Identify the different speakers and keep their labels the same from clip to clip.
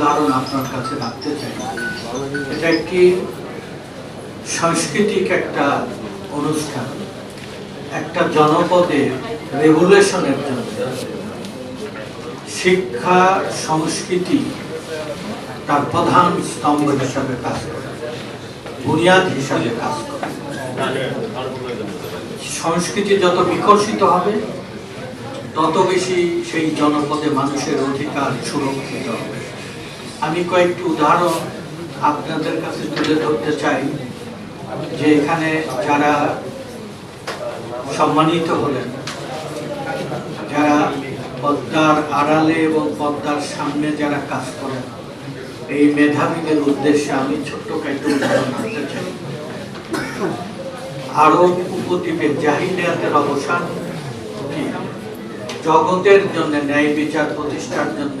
Speaker 1: উদাহরণ আপনার কাছে রাখতে চাই। এটা একটি সাংস্কৃতিক একটা অনুষ্ঠান, একটা জনপদে রেগুলেশনের জন্য। শিক্ষা, সংস্কৃতি তার প্রধান স্তম্ভ হিসাবে কাজ করে, বুনিয়াদ হিসাবে কাজ করে। সংস্কৃতি যত বিকশিত হবে, তত বেশি সেই জনপদে মানুষের অধিকার সুরক্ষিত হবে। আমি কয়েকটি উদাহরণ আপনাদের কাছে তুলে ধরতে চাই, যে এখানে যারা সম্মানিত হলেন, যারা পদ্মার আড়ালে এবং পদ্মার সামনে যারা কাজ করেন, এই মেধাবীদের উদ্দেশ্যে আমি ছোট্ট কয়েকটি উদাহরণ আনতে চাই। আরব উপদ্বীপে জাহিলিয়াতের অবসান জগতের জন্য, ন্যায় বিচার প্রতিষ্ঠার জন্য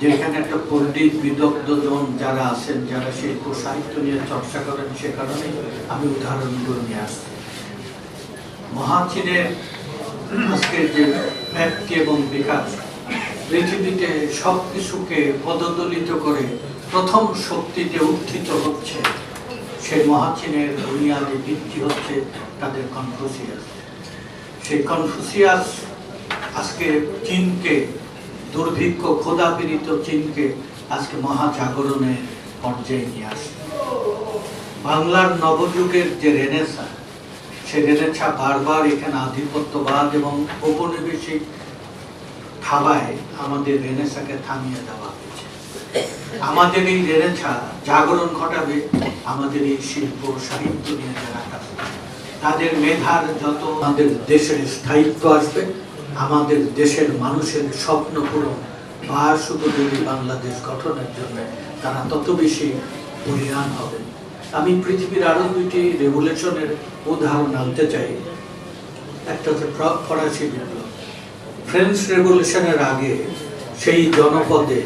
Speaker 1: যে এখানে একটা পণ্ডিত বিদগ্ধজন যারা আছেন, যারা শিল্প সাহিত্য নিয়ে চর্চা করেন, সে কারণে আমি উদাহরণগুলো নিয়ে আসছি। মহাচীনের আজকের যে ব্যাপ্তি এবং বিকাশ, পৃথিবীতে সব কিছুকে পদদলিত করে প্রথম শক্তিতে উত্থিত হচ্ছে সেই মহাচীনের বুনিয়াদে বৃদ্ধি হচ্ছে তাদের কনফুসিয়াস। সেই কনফুসিয়াস আজকে চীনকে দুর্ভিক্ষ, ক্ষুধাপীড়িত চীনকে আজকে মহাজাগরণের পর্যায়ে নিয়ে আসে বাংলার নবযুগের যে রেনেসা সে রেনেসা বারবার এখানে আধিপত্যবাদ এবং ঔপনিবেশিক থাবায় আমাদের রেনেসাকে থামিয়ে দেওয়া হয়েছে। আমাদের এই রেনেসা জাগরণ ঘটাবে, আমাদের এই শিল্প, সাহিত্য নিয়ে যারা তাদের মেধার যত আমাদের দেশের স্থায়িত্ব আসবে আমাদের দেশের মানুষের স্বপ্ন পূরণ বা যদি বাংলাদেশ গঠনের জন্য তারা তত বেশি বলিয়ান হবে। আমি পৃথিবীর আরও দুইটি রেভুলেশনের উদাহরণ আনতে চাই। একটা হচ্ছে ফরাসি বিপ্লব। ফ্রেঞ্চ রেভলিউশনের আগে সেই জনপদে